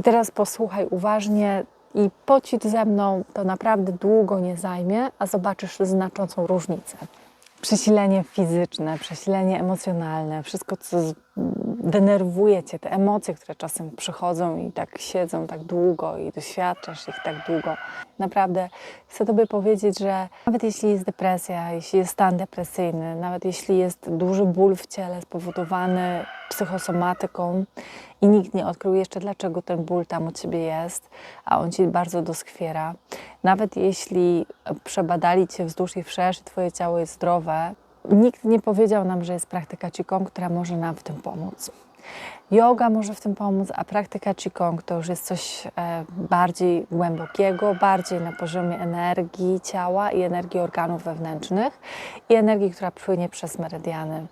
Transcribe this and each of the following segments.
I teraz posłuchaj uważnie i pocit ze mną to naprawdę długo nie zajmie, a zobaczysz znaczącą różnicę. Przesilenie fizyczne, przesilenie emocjonalne, wszystko, co denerwuje cię, te emocje, które czasem przychodzą i tak siedzą tak długo i doświadczasz ich tak długo. Naprawdę chcę Tobie powiedzieć, że nawet jeśli jest depresja, jeśli jest stan depresyjny, nawet jeśli jest duży ból w ciele spowodowany psychosomatyką i nikt nie odkrył jeszcze, dlaczego ten ból tam u Ciebie jest, a on Ci bardzo doskwiera, nawet jeśli przebadali Cię wzdłuż i wszerz i Twoje ciało jest zdrowe, Nikt nie powiedział nam, że jest praktyka Qigong, która może nam w tym pomóc. Yoga może w tym pomóc, a praktyka Qigong to już jest coś e, bardziej głębokiego, bardziej na poziomie energii ciała i energii organów wewnętrznych i energii, która płynie przez meridiany.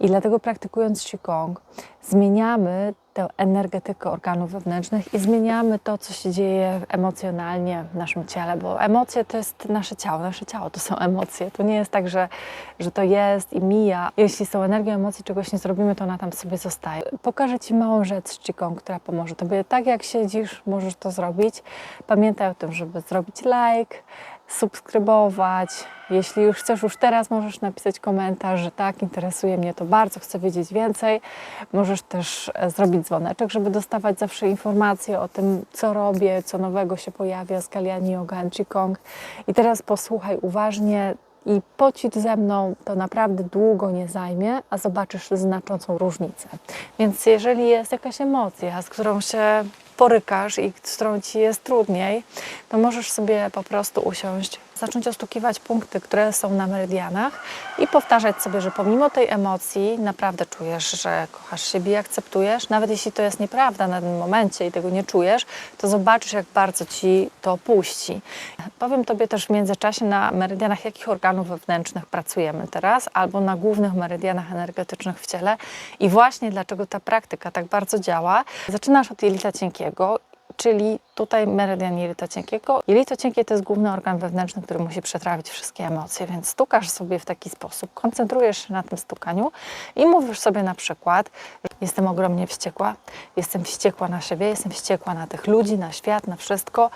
I dlatego praktykując Qigong zmieniamy tę energetykę organów wewnętrznych i zmieniamy to, co się dzieje emocjonalnie w naszym ciele, bo emocje to jest nasze ciało, nasze ciało to są emocje. To nie jest tak, że, że to jest i mija. Jeśli są energią emocji, czegoś nie zrobimy, to ona tam sobie zostaje. Pokażę Ci małą rzecz z która pomoże Tobie. Tak jak siedzisz, możesz to zrobić. Pamiętaj o tym, żeby zrobić like, subskrybować. Jeśli już chcesz, już teraz możesz napisać komentarz, że tak, interesuje mnie to bardzo, chcę wiedzieć więcej. Możesz też e, zrobić dzwoneczek, żeby dostawać zawsze informacje o tym, co robię, co nowego się pojawia z Kaliani Yoga and Qigong. I teraz posłuchaj uważnie i pocit ze mną to naprawdę długo nie zajmie, a zobaczysz znaczącą różnicę. Więc jeżeli jest jakaś emocja, z którą się porykasz i z którą ci jest trudniej, to możesz sobie po prostu usiąść, zacząć ostukiwać punkty, które są na meridianach i powtarzać sobie, że pomimo tej emocji naprawdę czujesz, że kochasz siebie i akceptujesz. Nawet jeśli to jest nieprawda na tym momencie i tego nie czujesz, to zobaczysz, jak bardzo ci to puści. Powiem Tobie też w międzyczasie na meridianach, jakich organów wewnętrznych pracujemy teraz, albo na głównych meridianach energetycznych w ciele i właśnie dlaczego ta praktyka tak bardzo działa. Zaczynasz od jelita cienkiego, czyli tutaj meridian jelita cienkiego. Jelito cienkie to jest główny organ wewnętrzny, który musi przetrawić wszystkie emocje, więc stukasz sobie w taki sposób, koncentrujesz się na tym stukaniu i mówisz sobie na przykład, jestem ogromnie wściekła, jestem wściekła na siebie, jestem wściekła na tych ludzi, na świat, na wszystko.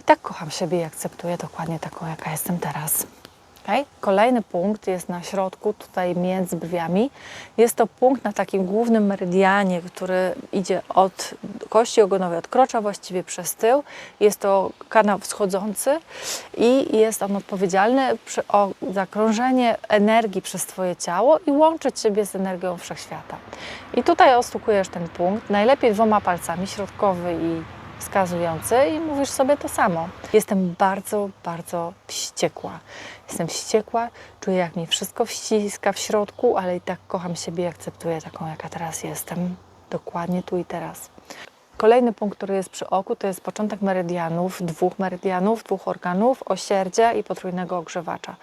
I tak kocham siebie i akceptuję dokładnie taką, jaka jestem teraz. Kolejny punkt jest na środku, tutaj między brwiami. Jest to punkt na takim głównym meridianie, który idzie od kości ogonowej, od krocza właściwie przez tył. Jest to kanał wschodzący i jest on odpowiedzialny przy, o zakrążenie energii przez Twoje ciało i łączyć Ciebie z energią wszechświata. I tutaj ostukujesz ten punkt, najlepiej dwoma palcami, środkowy i wskazujący i mówisz sobie to samo. Jestem bardzo, bardzo wściekła. Jestem wściekła, czuję jak mi wszystko wściska w środku, ale i tak kocham siebie i akceptuję taką, jaka teraz jestem. Dokładnie tu i teraz. Kolejny punkt, który jest przy oku, to jest początek meridianów, dwóch meridianów, dwóch organów, osierdzia i potrójnego ogrzewacza.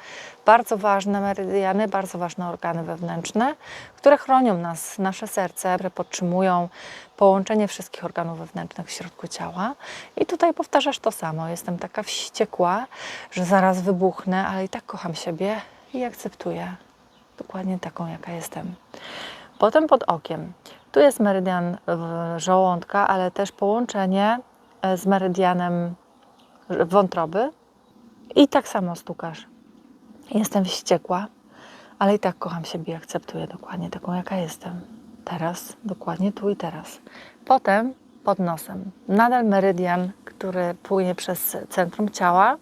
Bardzo ważne meridiany, bardzo ważne organy wewnętrzne, które chronią nas, nasze serce, które podtrzymują połączenie wszystkich organów wewnętrznych w środku ciała. I tutaj powtarzasz to samo. Jestem taka wściekła, że zaraz wybuchnę, ale i tak kocham siebie i akceptuję dokładnie taką, jaka jestem. Potem pod okiem. Tu jest meridian żołądka, ale też połączenie e, z meridianem wątroby. I tak samo stukasz. Jestem wściekła, ale i tak kocham siebie i akceptuję dokładnie taką, jaka jestem. Teraz, dokładnie tu i teraz. Potem pod nosem. Nadal meridian, który płynie przez centrum ciała.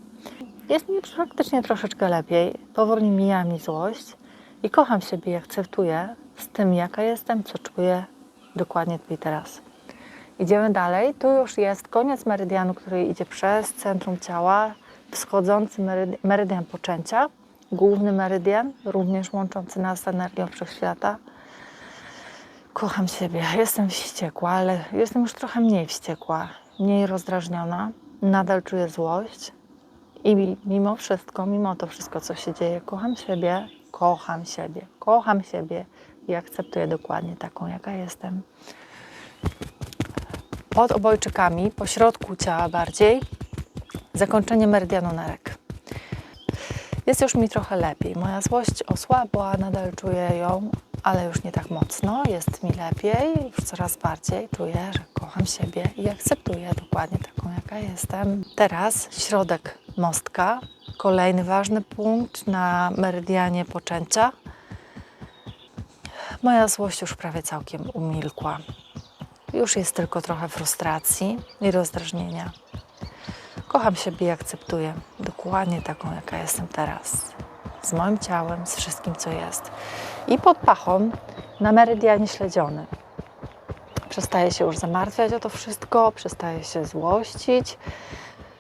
Jest mi praktycznie troszeczkę lepiej. Powoli mija mi złość i kocham siebie i akceptuję z tym, jaka jestem, co czuję dokładnie tu i teraz. Idziemy dalej. Tu już jest koniec meridianu, który idzie przez centrum ciała, wschodzący merydian, meridian poczęcia, główny meridian, również łączący nas z energią wszechświata. Kocham siebie. Jestem wściekła, ale jestem już trochę mniej wściekła, mniej rozdrażniona. Nadal czuję złość. I mimo wszystko, mimo to wszystko, co się dzieje, kocham siebie, kocham siebie, kocham siebie i akceptuję dokładnie taką, jaka jestem. Pod obojczykami, po środku ciała bardziej, zakończenie meridianu nerek. Jest już mi trochę lepiej. Moja złość osłabła, nadal czuję ją, ale już nie tak mocno. Jest mi lepiej, już coraz bardziej czuję, że kocham siebie i akceptuję dokładnie taką, jaka jestem. Teraz środek mostka, kolejny ważny punkt na meridianie poczęcia. Moja złość już prawie całkiem umilkła. Już jest tylko trochę frustracji i rozdrażnienia. Kocham siebie i akceptuję dokładnie taką, jaka jestem teraz. Z moim ciałem, z wszystkim, co jest. I pod pachą na meridianie śledziony. Przestaję się już zamartwiać o to wszystko, przestaję się złościć,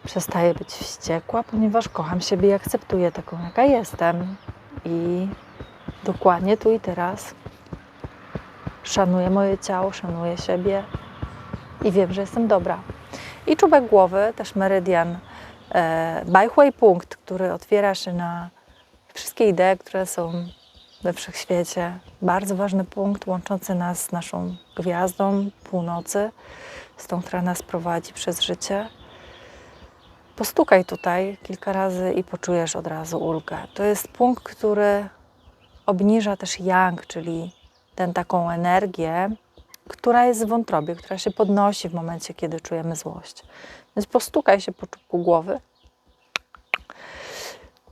przestaję być wściekła, ponieważ kocham siebie i akceptuję taką, jaka jestem. I dokładnie tu i teraz szanuję moje ciało, szanuję siebie i wiem, że jestem dobra. I czubek głowy, też meridian, e, punkt, który otwiera się na wszystkie idee, które są we wszechświecie. Bardzo ważny punkt łączący nas z naszą gwiazdą północy, z tą, która nas prowadzi przez życie. Postukaj tutaj kilka razy i poczujesz od razu ulgę. To jest punkt, który obniża też yang, czyli tę taką energię, która jest w wątrobie, która się podnosi w momencie, kiedy czujemy złość. Więc postukaj się po czubku głowy,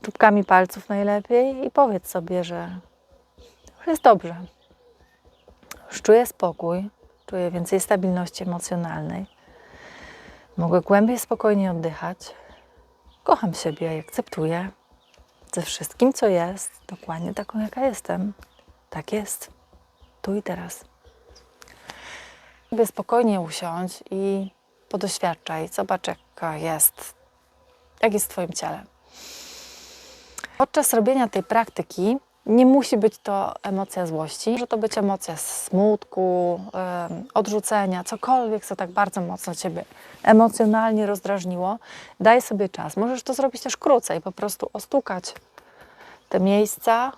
czubkami palców najlepiej i powiedz sobie, że jest dobrze. Już czuję spokój, czuję więcej stabilności emocjonalnej. Mogę głębiej, spokojnie oddychać. Kocham siebie i akceptuję ze wszystkim, co jest, dokładnie taką, jaka jestem. Tak jest. Tu i teraz. Sobie spokojnie usiądź i podoświadczaj. Zobacz, jaka jest, jak jest w Twoim ciele. Podczas robienia tej praktyki nie musi być to emocja złości. Może to być emocja smutku, odrzucenia, cokolwiek, co tak bardzo mocno Ciebie emocjonalnie rozdrażniło. Daj sobie czas. Możesz to zrobić też krócej, po prostu ostukać te miejsca,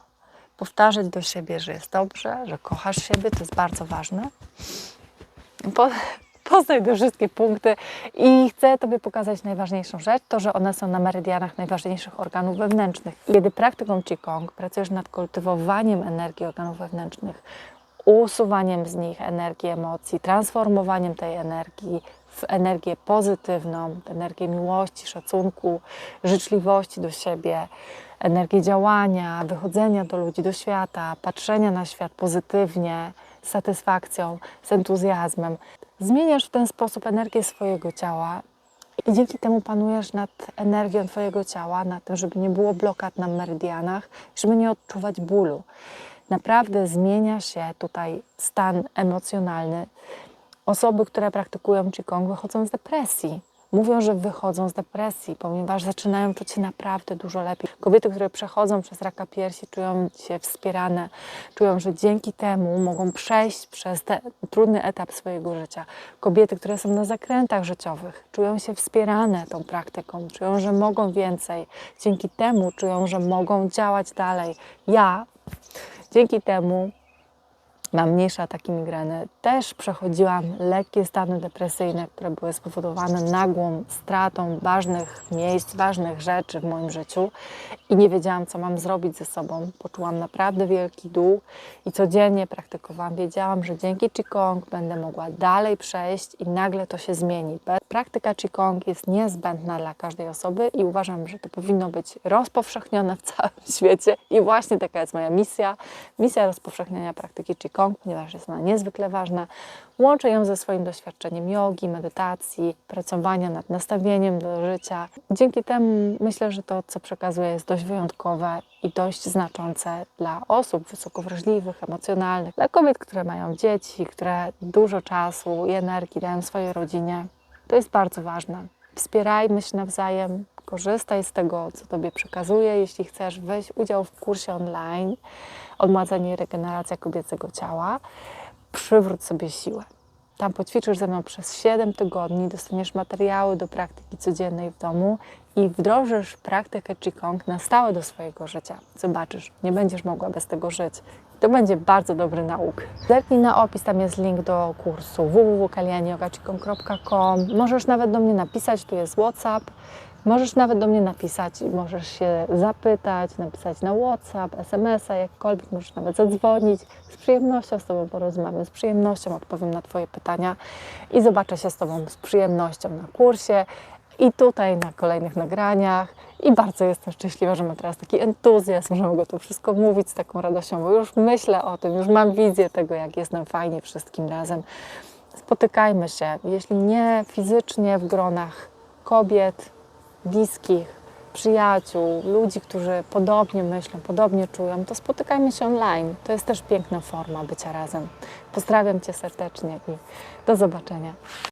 powtarzać do siebie, że jest dobrze, że kochasz siebie, to jest bardzo ważne. Po, poznaj te wszystkie punkty i chcę Tobie pokazać najważniejszą rzecz, to, że one są na meridianach najważniejszych organów wewnętrznych. Kiedy praktyką Qigong pracujesz nad kultywowaniem energii organów wewnętrznych, usuwaniem z nich energii emocji, transformowaniem tej energii w energię pozytywną, energię miłości, szacunku, życzliwości do siebie, energię działania, wychodzenia do ludzi, do świata, patrzenia na świat pozytywnie, z satysfakcją, z entuzjazmem. Zmieniasz w ten sposób energię swojego ciała i dzięki temu panujesz nad energią Twojego ciała, nad tym, żeby nie było blokad na meridianach, żeby nie odczuwać bólu. Naprawdę zmienia się tutaj stan emocjonalny. Osoby, które praktykują Qigong, wychodzą z depresji. Mówią, że wychodzą z depresji, ponieważ zaczynają czuć się naprawdę dużo lepiej. Kobiety, które przechodzą przez raka piersi, czują się wspierane, czują, że dzięki temu mogą przejść przez ten trudny etap swojego życia. Kobiety, które są na zakrętach życiowych, czują się wspierane tą praktyką, czują, że mogą więcej. Dzięki temu czują, że mogą działać dalej. Ja dzięki temu mam mniejsze ataki migreny. Też przechodziłam lekkie stany depresyjne, które były spowodowane nagłą stratą ważnych miejsc, ważnych rzeczy w moim życiu i nie wiedziałam, co mam zrobić ze sobą. Poczułam naprawdę wielki dół i codziennie praktykowałam. Wiedziałam, że dzięki Qigong będę mogła dalej przejść i nagle to się zmieni. Praktyka Qigong jest niezbędna dla każdej osoby i uważam, że to powinno być rozpowszechnione w całym świecie i właśnie taka jest moja misja. Misja rozpowszechniania praktyki Qigong, ponieważ jest ona niezwykle ważna. Łączę ją ze swoim doświadczeniem jogi, medytacji, pracowania nad nastawieniem do życia. Dzięki temu myślę, że to, co przekazuję, jest dość wyjątkowe i dość znaczące dla osób wysoko wrażliwych, emocjonalnych, dla kobiet, które mają dzieci, które dużo czasu i energii dają swojej rodzinie. To jest bardzo ważne. Wspierajmy się nawzajem, korzystaj z tego, co Tobie przekazuję. Jeśli chcesz, weź udział w kursie online Odmładzanie i regeneracja kobiecego ciała. Przywróć sobie siłę. Tam poćwiczysz ze mną przez 7 tygodni, dostaniesz materiały do praktyki codziennej w domu i wdrożysz praktykę Qigong na stałe do swojego życia. Zobaczysz, nie będziesz mogła bez tego żyć. To będzie bardzo dobry nauk. Zerknij na opis, tam jest link do kursu www.kalianiyogaqigong.com. Możesz nawet do mnie napisać, tu jest WhatsApp Możesz nawet do mnie napisać, możesz się zapytać, napisać na WhatsApp, SMS-a, jakkolwiek, możesz nawet zadzwonić. Z przyjemnością z Tobą porozmawiam, z przyjemnością odpowiem na Twoje pytania i zobaczę się z Tobą z przyjemnością na kursie i tutaj na kolejnych nagraniach. I bardzo jestem szczęśliwa, że mam teraz taki entuzjazm, że mogę to wszystko mówić z taką radością, bo już myślę o tym, już mam wizję tego, jak jest nam fajnie wszystkim razem. Spotykajmy się, jeśli nie fizycznie w gronach kobiet, bliskich, przyjaciół, ludzi, którzy podobnie myślą, podobnie czują, to spotykajmy się online. To jest też piękna forma bycia razem. Pozdrawiam Cię serdecznie i do zobaczenia.